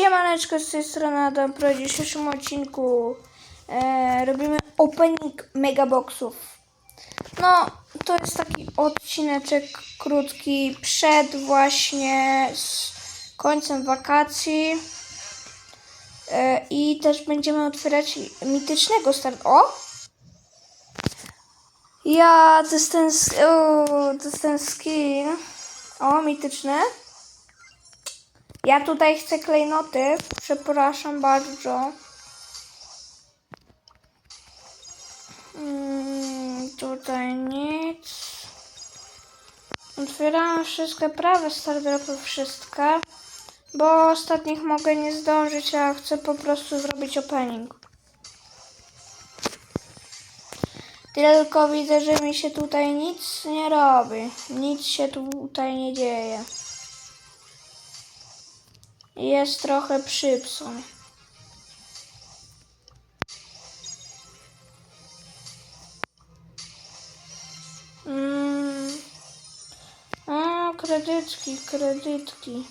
Siemaneczko, z tej strony Adam. W dzisiejszym odcinku e, robimy opening megaboxów. No, to jest taki odcineczek krótki przed właśnie końcem wakacji. E, I też będziemy otwierać mitycznego start. O! Ja, to jest ten, o, to jest ten skin. O, mityczny. Ja tutaj chcę klejnoty. Przepraszam bardzo. Mm, tutaj nic. Otwieramy wszystkie prawe stardropy, wszystkie. Bo ostatnich mogę nie zdążyć, a chcę po prostu zrobić opening. Tylko widzę, że mi się tutaj nic nie robi. Nic się tutaj nie dzieje. Jest trochę przypsą. Mm. A, kredytki, kredytki.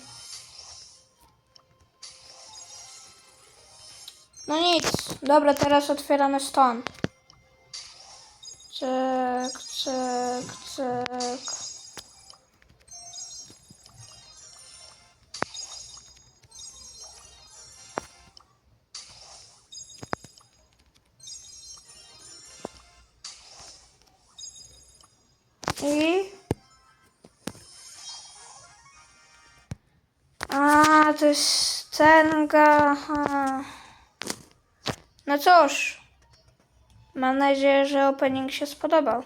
No nic. Dobra, teraz otwieramy stąd. Czek, czek, czek. I... A, to jest scenga. Aha. No cóż. Mam nadzieję, że opening się spodobał.